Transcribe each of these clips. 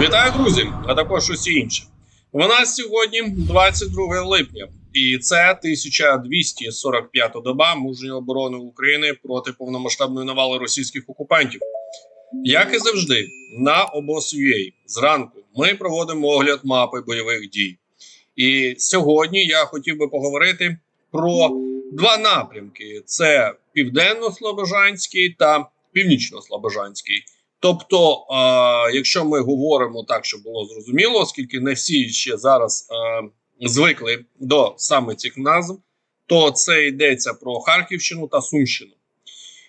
Вітаю, друзі, а також усі інші. У нас сьогодні 22 липня, і це 1245 доба мужньої оборони України проти повномасштабної навали російських окупантів. Як і завжди, на обос.ua зранку ми проводимо огляд мапи бойових дій. І сьогодні я хотів би поговорити про два напрямки: це південно-слобожанський та північно-слобожанський. Тобто, е, якщо ми говоримо так, щоб було зрозуміло, оскільки не всі ще зараз е, звикли до саме цих назв, то це йдеться про Харківщину та Сумщину.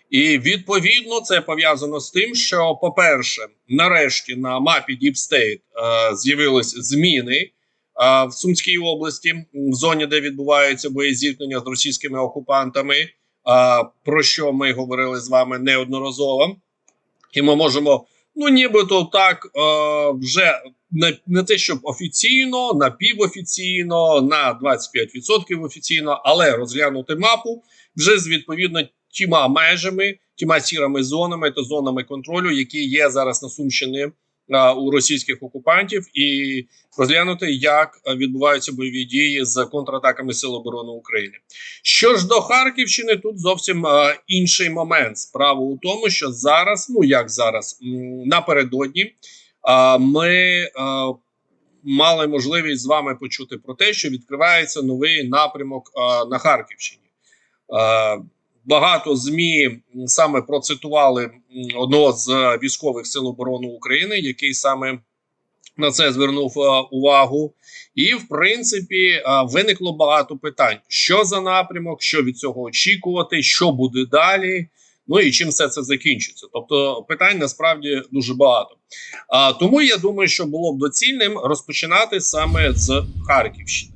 І відповідно це пов'язано з тим, що, по-перше, нарешті на мапі State е, з'явились зміни е, в Сумській області, в зоні, де відбуваються боєзіткнення з російськими окупантами, про що ми говорили з вами неодноразово. І ми можемо, ну нібито так, е, вже не, не те, щоб офіційно, напівофіційно, на 25% офіційно, але розглянути мапу вже з відповідно тіма межами, тіма сірими зонами та зонами контролю, які є зараз на Сумщині е, у російських окупантів, і розглянути, як е, відбуваються бойові дії з контратаками Сил оборони України. Що ж до Харківщини, тут зовсім е, інший момент. Справа у тому, що зараз, ну як зараз, напередодні, е, ми е, мали можливість з вами почути про те, що відкривається новий напрямок е, на Харківщині. Е, Багато змі саме процитували одного з е, військових сил оборони України, який саме на це звернув е, увагу. І, в принципі, е, виникло багато питань: що за напрямок, що від цього очікувати, що буде далі. Ну і чим все це закінчиться. Тобто питань насправді дуже багато. А, тому я думаю, що було б доцільним розпочинати саме з Харківщини,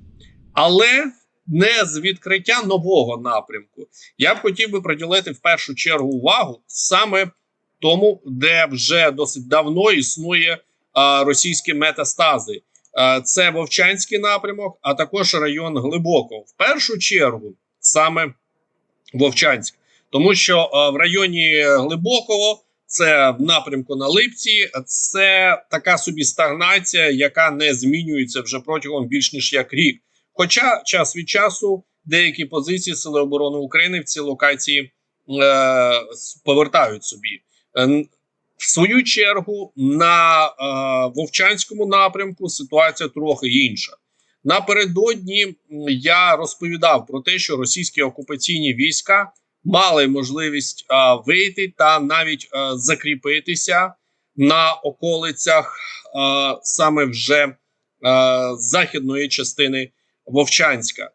але не з відкриття нового напрямку. Я б хотів би приділити в першу чергу увагу саме тому, де вже досить давно існує російські метастази. Це Вовчанський напрямок, а також район Глибокого. В першу чергу саме Вовчанськ, тому що в районі Глибокого. Це в напрямку на Липці, це така собі стагнація, яка не змінюється вже протягом більш ніж як рік. Хоча час від часу деякі позиції Сили оборони України в ці локації е, повертають собі. В свою чергу на е, Вовчанському напрямку ситуація трохи інша. Напередодні я розповідав про те, що російські окупаційні війська мали можливість е, вийти та навіть е, закріпитися на околицях е, саме вже е, західної частини Вовчанська. Е,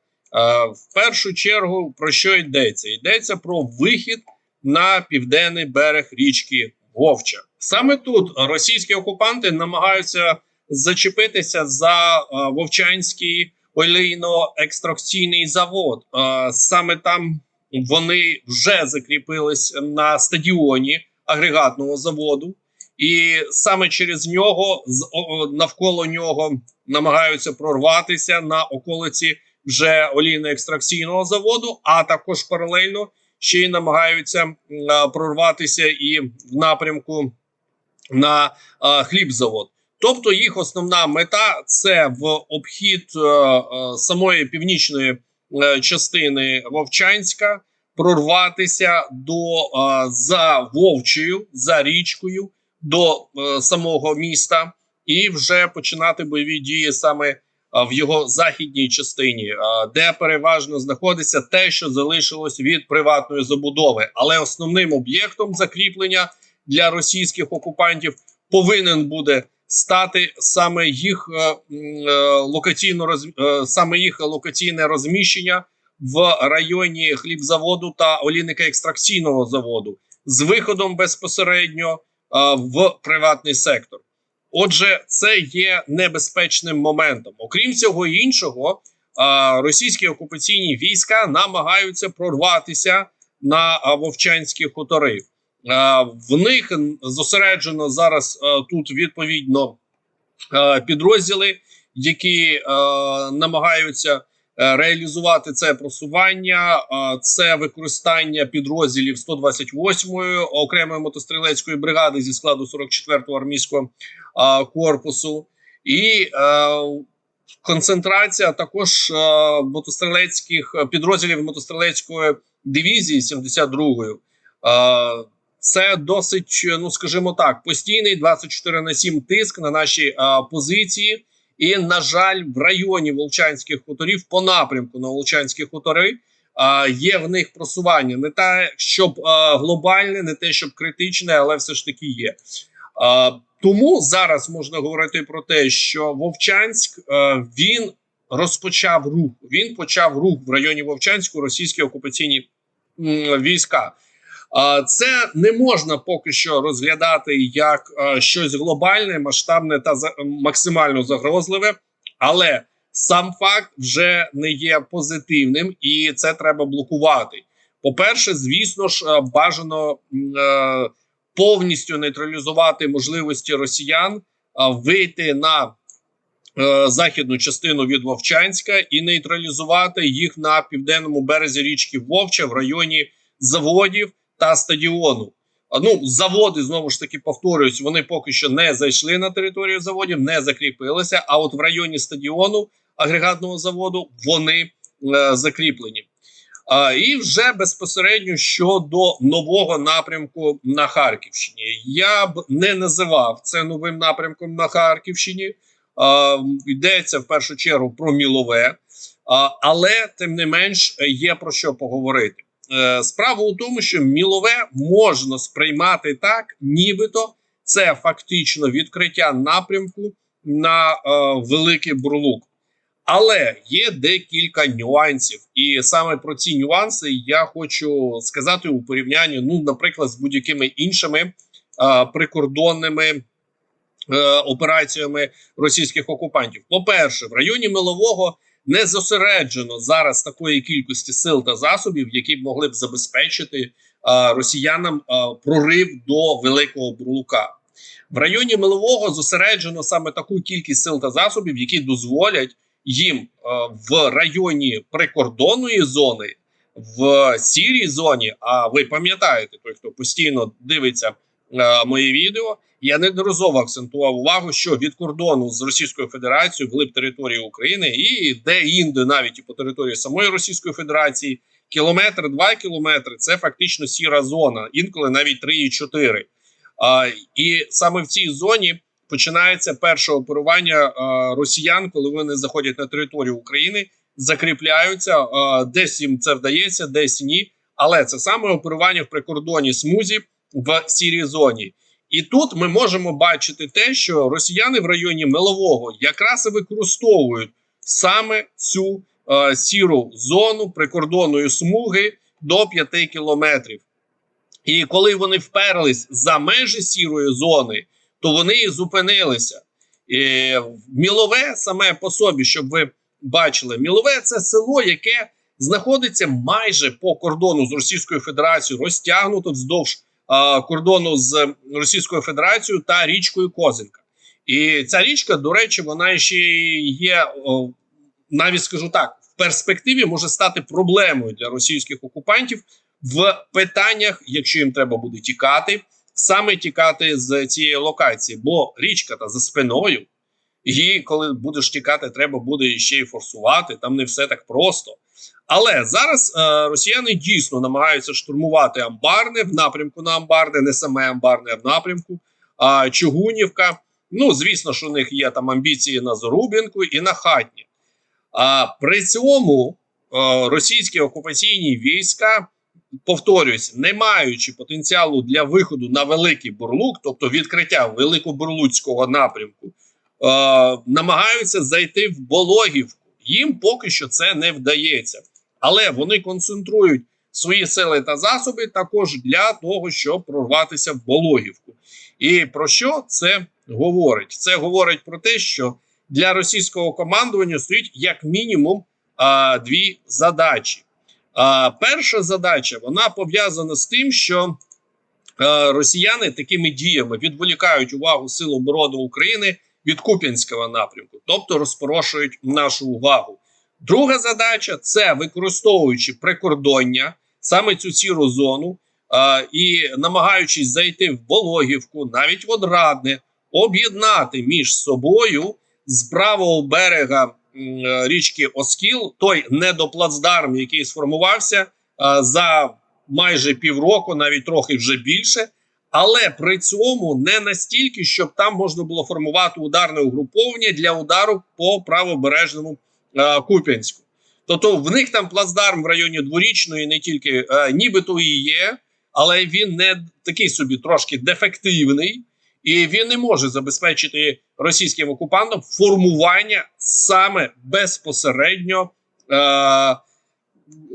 в першу чергу про що йдеться? Йдеться про вихід на південний берег річки Вовча. Саме тут російські окупанти намагаються зачепитися за е, Вовчанський олійно-екстракційний завод. Е, саме там вони вже закріпились на стадіоні агрегатного заводу, і саме через нього навколо нього намагаються прорватися на околиці вже олійно-екстракційного заводу, а також паралельно ще й намагаються прорватися і в напрямку на хлібзавод. Тобто їх основна мета це в обхід е, е, самої північної е, частини Вовчанська прорватися до за Вовчою, за річкою до самого міста і вже починати бойові дії саме в його західній частині, е, де переважно знаходиться те, що залишилось від приватної забудови. Але основним об'єктом закріплення для російських окупантів повинен буде стати саме їх е, е, локаційно е, саме їх локаційне розміщення в районі хлібзаводу та олійника екстракційного заводу з виходом безпосередньо е, в приватний сектор. Отже, це є небезпечним моментом. Окрім всього іншого, російські окупаційні війська намагаються прорватися на вовчанські хутори. В них зосереджено зараз тут відповідно підрозділи, які намагаються реалізувати це просування. Це використання підрозділів 128-ї окремої мотострілецької бригади зі складу 44-го армійського корпусу, і е, концентрація також е, мотострілецьких підрозділів мотострілецької дивізії 72-ї. Е, Це досить, ну скажімо так, постійний 24 на 7 тиск на наші е, позиції. І, на жаль, в районі Волчанських хуторів по напрямку на Волчанські хутори а, є в них просування. Не те, щоб а, глобальне, не те, щоб критичне, але все ж таки є. А, тому зараз можна говорити про те, що Вовчанськ він розпочав рух. Він почав рух в районі Вовчанську російські окупаційні війська. А, Це не можна поки що розглядати як щось глобальне, масштабне та максимально загрозливе, але сам факт вже не є позитивним, і це треба блокувати. По-перше, звісно ж, бажано е, повністю нейтралізувати можливості росіян, вийти на е, західну частину від Вовчанська і нейтралізувати їх на південному березі річки Вовча в районі заводів та стадіону. Ну, заводи знову ж таки повторююсь, вони поки що не зайшли на територію заводів, не закріпилися. А от в районі стадіону агрегатного заводу вони е, закріплені. І вже безпосередньо щодо нового напрямку на Харківщині. Я б не називав це новим напрямком на Харківщині. Йдеться в першу чергу про мілове, але тим не менш є про що поговорити. Е, Справа у тому, що мілове можна сприймати так, нібито це фактично відкриття напрямку на е, великий бурлук. Але є декілька нюансів, і саме про ці нюанси я хочу сказати у порівнянні, ну, наприклад, з будь-якими іншими е, прикордонними е, операціями російських окупантів. По-перше, в районі Милового не зосереджено зараз такої кількості сил та засобів, які б могли б забезпечити а, росіянам а, прорив до великого бурлука. В районі Милового зосереджено саме таку кількість сил та засобів, які дозволять їм в районі прикордонної зони, в сірій зоні. А ви пам'ятаєте, той, хто постійно дивиться а, мої відео. Я неодноразово акцентував увагу, що від кордону з Російською Федерацією вглиб території України і де-інде, навіть і по території самої Російської Федерації, кілометр, два кілометри це фактично сіра зона, інколи навіть 3 і 4. А, і саме в цій зоні починається перше оперування росіян, коли вони заходять на територію України, закріпляються. Десь їм це вдається, десь ні. Але це саме оперування в прикордонній смузі в сірій зоні. І тут ми можемо бачити те, що росіяни в районі Милового якраз і використовують саме цю е, сіру зону прикордонної смуги до 5 кілометрів. І коли вони вперлись за межі сірої зони, то вони і зупинилися. І Мілове саме по собі, щоб ви бачили, Мілове це село, яке знаходиться майже по кордону з Російською Федерацією, розтягнуто вздовж кордону з Російською Федерацією та річкою Козинка. І ця річка, до речі, вона ще є о, навіть скажу так, в перспективі може стати проблемою для російських окупантів в питаннях, якщо їм треба буде тікати, саме тікати з цієї локації, бо річка та за спиною. І коли будеш тікати, треба буде ще й форсувати. Там не все так просто. Але зараз е, росіяни дійсно намагаються штурмувати Амбарне в напрямку на Амбарне, не саме Амбарне, а в напрямку а Чугунівка. Ну, звісно, що у них є там амбіції на Зарубінку і на Хатні. А при цьому е, російські окупаційні війська, повторююсь, не маючи потенціалу для виходу на великий бурлук, тобто відкриття великобурлуцького напрямку, е, намагаються зайти в Бологівку. Їм поки що це не вдається, але вони концентрують свої сили та засоби також для того, щоб прорватися в Бологівку. І про що це говорить? Це говорить про те, що для російського командування стоїть як мінімум а, дві задачі. А, Перша задача вона пов'язана з тим, що а, росіяни такими діями відволікають увагу Сил оборони України від Куп'янського напрямку, тобто розпорошують нашу увагу. Друга задача це використовуючи прикордоння, саме цю сіру зону, е, і намагаючись зайти в Бологівку, навіть в Одрадне, об'єднати між собою з правого берега е, річки Оскіл той недоплацдарм, який сформувався е, за майже півроку, навіть трохи вже більше. Але при цьому не настільки, щоб там можна було формувати ударне угруповання для удару по правобережному е, Куп'янську. Тобто в них там плацдарм в районі дворічної, не тільки е, нібито і є, але він не такий собі трошки дефективний, і він не може забезпечити російським окупантам формування саме безпосередньо е,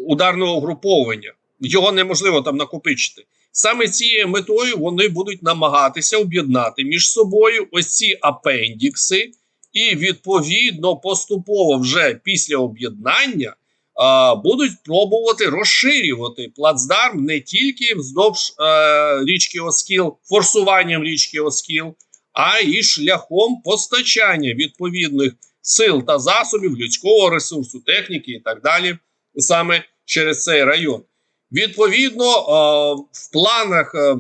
ударного угруповання. Його неможливо там накопичити. Саме цією метою вони будуть намагатися об'єднати між собою ось ці апендікси, і відповідно поступово вже після об'єднання будуть пробувати розширювати плацдарм не тільки вздовж е, річки Оскіл, форсуванням річки Оскіл, а й шляхом постачання відповідних сил та засобів людського ресурсу, техніки і так далі, саме через цей район. Відповідно, е, в планах е,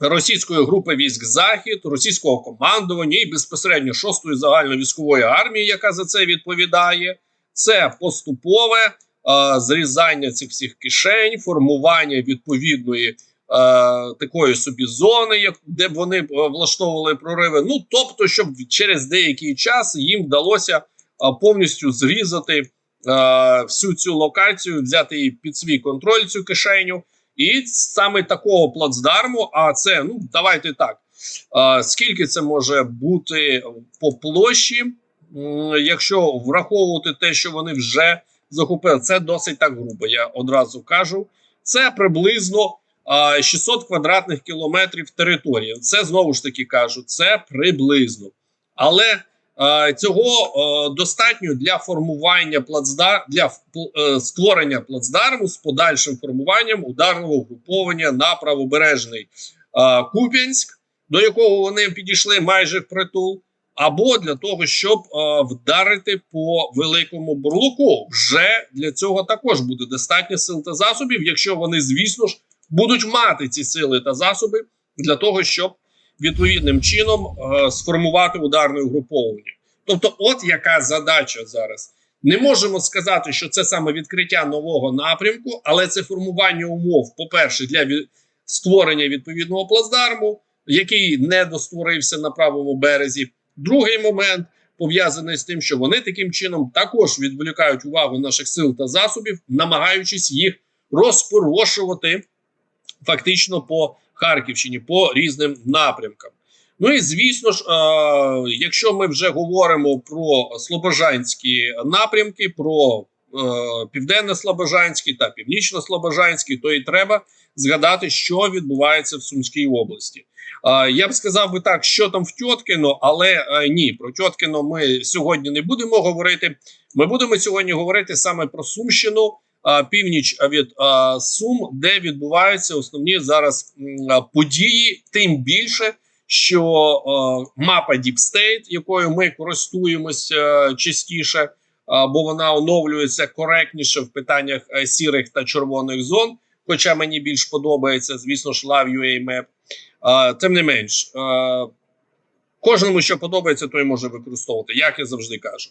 російської групи військ Захід, російського командування і безпосередньо 6-ї загальновійськової армії, яка за це відповідає, це поступове е, зрізання цих всіх кишень, формування відповідної е, такої собі зони, як де б вони е, влаштовували прориви. Ну тобто, щоб через деякий час їм вдалося е, повністю зрізати всю цю локацію, взяти її під свій контроль, цю кишеню. І саме такого плацдарму, а це ну давайте так. скільки це може бути по площі, якщо враховувати те, що вони вже захопили, це досить так грубо. Я одразу кажу. Це приблизно е, 600 квадратних кілометрів території. Це знову ж таки кажу, це приблизно. Але цього достатньо для формування плацдар для е, створення плацдарму з подальшим формуванням ударного угруповання на правобережний Куп'янськ, до якого вони підійшли майже впритул, або для того, щоб е, вдарити по великому бурлуку. Вже для цього також буде достатньо сил та засобів, якщо вони, звісно ж, будуть мати ці сили та засоби для того, щоб відповідним чином е, сформувати ударне угруповання. Тобто, от яка задача зараз. Не можемо сказати, що це саме відкриття нового напрямку, але це формування умов, по-перше, для створення відповідного плацдарму, який не достворився на правому березі. Другий момент пов'язаний з тим, що вони таким чином також відволікають увагу наших сил та засобів, намагаючись їх розпорошувати фактично по Харківщині по різним напрямкам. Ну і звісно ж, е, якщо ми вже говоримо про слобожанські напрямки, про південно-слобожанський та північно-слобожанський, то і треба згадати, що відбувається в Сумській області. Е, я б сказав би так, що там в Тьоткіно, але е, ні, про Тьоткіно ми сьогодні не будемо говорити. Ми будемо сьогодні говорити саме про Сумщину, північ від Сум, де відбуваються основні зараз події, тим більше, що а, мапа State, якою ми користуємося частіше, а, бо вона оновлюється коректніше в питаннях сірих та червоних зон. Хоча мені більш подобається, звісно ж, Love UA Map. Тим не менш, кожному, що подобається, той може використовувати, як я завжди кажу.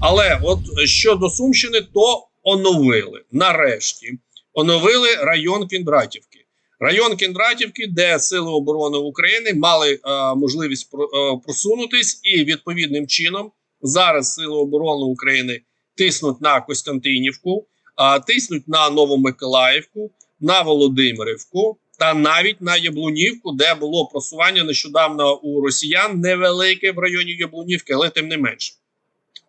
Але от щодо Сумщини, то оновили нарешті. Оновили район Кіндратівки. Район Кіндратівки, де Сили оборони України мали е, можливість е, просунутись, і відповідним чином зараз Сили оборони України тиснуть на Костянтинівку, е, тиснуть на Новомиколаївку, на Володимирівку та навіть на Яблунівку, де було просування нещодавно у росіян невелике в районі Яблунівки, але тим не менше.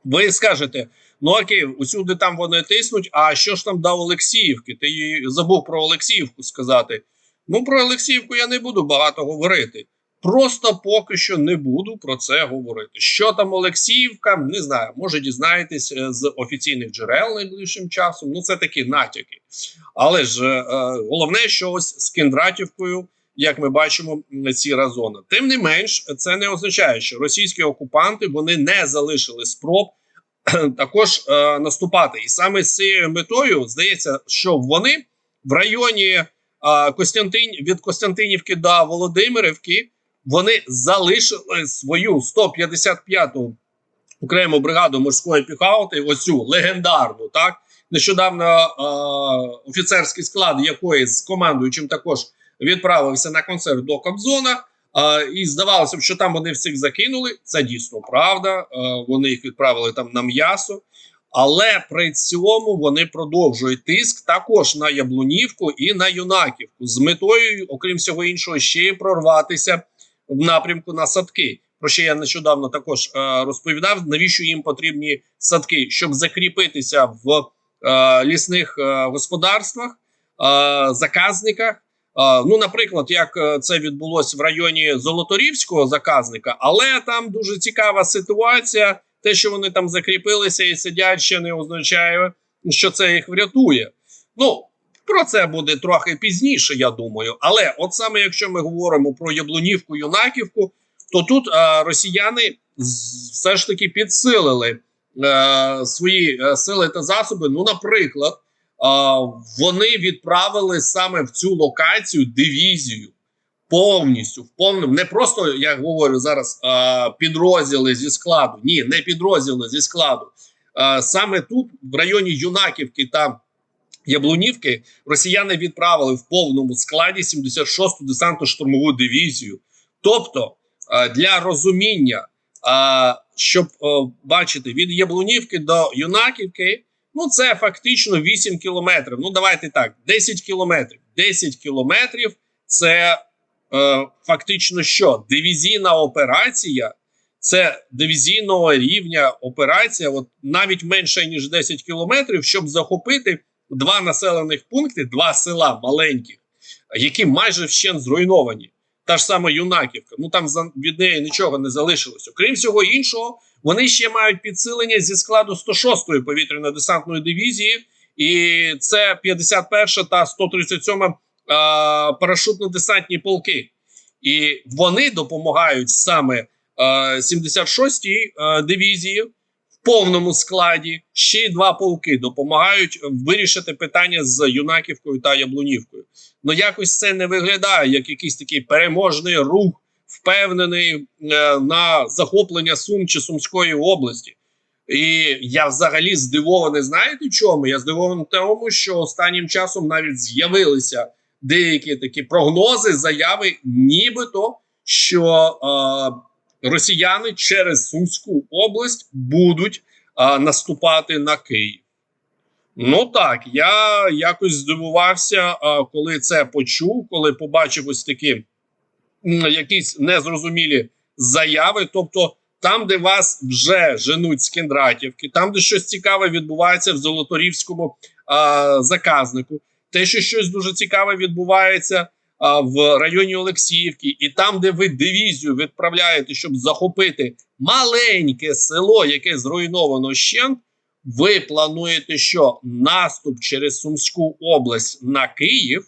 Ви скажете, ну окей, усюди там вони тиснуть. А що ж там до Олексіївки? Ти забув про Олексіївку сказати. Ну, про Олексіївку я не буду багато говорити. Просто поки що не буду про це говорити. Що там Олексіївка, не знаю, може дізнаєтесь е, з офіційних джерел найближчим часом. Ну, це такі натяки. Але ж е, головне, що ось з Кіндратівкою, як ми бачимо, м, ціра зона. Тим не менш, це не означає, що російські окупанти вони не залишили спроб також е, наступати. І саме з цією метою здається, що вони в районі е, Костянтин від Костянтинівки до Володимирівки вони залишили свою 155-ту окрему бригаду морської піхоти, оцю легендарну, так нещодавно е, офіцерський склад якої з командуючим також відправився на концерт до Кобзона. А, і здавалося б, що там вони всіх закинули. Це дійсно правда. А, вони їх відправили там на м'ясо, але при цьому вони продовжують тиск також на Яблунівку і на Юнаківку з метою, окрім всього іншого, ще й прорватися в напрямку на садки. Про що я нещодавно також е, розповідав. Навіщо їм потрібні садки, щоб закріпитися в е, лісних е, господарствах, е, заказниках. Uh, ну, наприклад, як е, це відбулося в районі Золоторівського заказника, але там дуже цікава ситуація. Те, що вони там закріпилися і сидять, ще не означає, що це їх врятує. Ну про це буде трохи пізніше, я думаю. Але от саме якщо ми говоримо про Яблунівку, Юнаківку, то тут е, росіяни все ж таки підсилили е, свої е, сили та засоби. Ну, наприклад. А, вони відправили саме в цю локацію дивізію повністю в повному, не просто я говорю зараз а, підрозділи зі складу. Ні, не підрозділи зі складу. А, саме тут, в районі Юнаківки та Яблунівки, росіяни відправили в повному складі 76-ту десантно-штурмову дивізію. Тобто, для розуміння, щоб бачити від Яблунівки до Юнаківки. Ну, це фактично 8 кілометрів. Ну, давайте так, 10 кілометрів. 10 кілометрів це е, фактично що? Дивізійна операція, це дивізійного рівня операція, от навіть менше ніж 10 кілометрів, щоб захопити два населених пункти, два села маленьких, які майже вщен зруйновані. Та ж сама Юнаківка. Ну там від неї нічого не залишилось. Окрім всього іншого, вони ще мають підсилення зі складу 106-ї повітряно-десантної дивізії, і це 51 та 137 е, парашутно-десантні полки. І вони допомагають саме е, 76-й е, дивізії повному складі. Ще й два полки допомагають вирішити питання з Юнаківкою та Яблунівкою. Ну якось це не виглядає як якийсь такий переможний рух впевнений е, на захоплення Сум чи Сумської області. І я взагалі здивований, знаєте чому? Я здивований тому, що останнім часом навіть з'явилися деякі такі прогнози, заяви, нібито що е, росіяни через Сумську область будуть е, наступати на Київ. Ну так, я якось здивувався, е, коли це почув, коли побачив ось такі якісь незрозумілі заяви. Тобто, там, де вас вже женуть з Кіндратівки, там, де щось цікаве відбувається в Золоторівському а, заказнику, те, що щось дуже цікаве відбувається а, в районі Олексіївки, і там, де ви дивізію відправляєте, щоб захопити маленьке село, яке зруйновано щент, ви плануєте, що наступ через Сумську область на Київ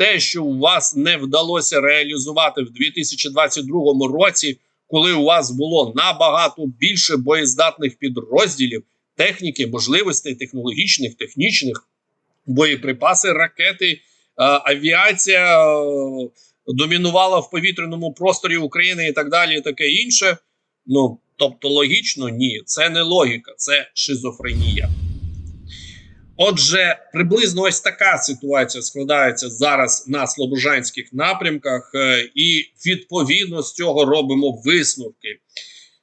те, що у вас не вдалося реалізувати в 2022 році, коли у вас було набагато більше боєздатних підрозділів, техніки, можливостей технологічних, технічних, боєприпаси, ракети, авіація е, домінувала в повітряному просторі України і так далі, і таке інше. Ну тобто, логічно, ні, це не логіка, це шизофренія. Отже, приблизно ось така ситуація складається зараз на слобожанських напрямках, е, і відповідно з цього робимо висновки.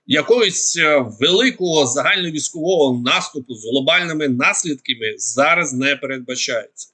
Якогось е, великого загальновійськового наступу з глобальними наслідками зараз не передбачається.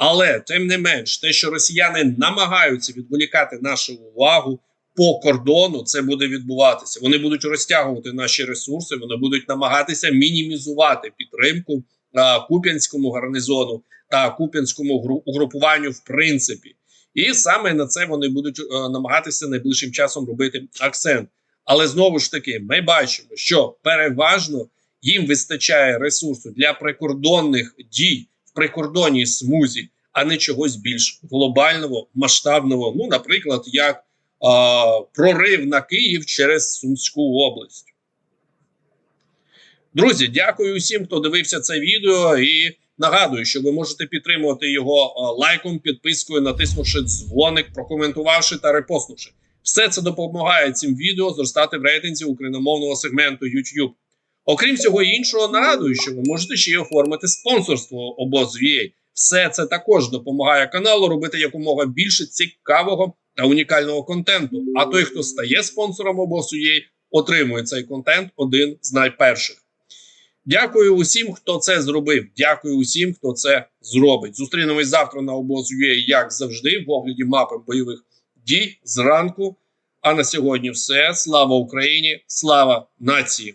Але тим не менш, те, що росіяни намагаються відволікати нашу увагу по кордону, це буде відбуватися. Вони будуть розтягувати наші ресурси, вони будуть намагатися мінімізувати підтримку а, Куп'янському гарнізону та Куп'янському угрупуванню, в принципі, і саме на це вони будуть е, намагатися найближчим часом робити акцент. Але знову ж таки, ми бачимо, що переважно їм вистачає ресурсу для прикордонних дій прикордонній смузі, а не чогось більш глобального, масштабного. Ну, наприклад, як а, прорив на Київ через Сумську область. Друзі, дякую усім, хто дивився це відео, і нагадую, що ви можете підтримувати його лайком, підпискою, натиснувши дзвоник, прокоментувавши та репостнувши. Все це допомагає цим відео зростати в рейтинзі україномовного сегменту YouTube. Окрім всього іншого, нагадую, що ви можете ще й оформити спонсорство обоз.ua. Все це також допомагає каналу робити якомога більше цікавого та унікального контенту. А той, хто стає спонсором обоз.ua, отримує цей контент один з найперших. Дякую усім, хто це зробив. Дякую усім, хто це зробить. Зустрінемось завтра на обоз.ua, як завжди, в огляді мапи бойових дій зранку. А на сьогодні все. Слава Україні! Слава нації!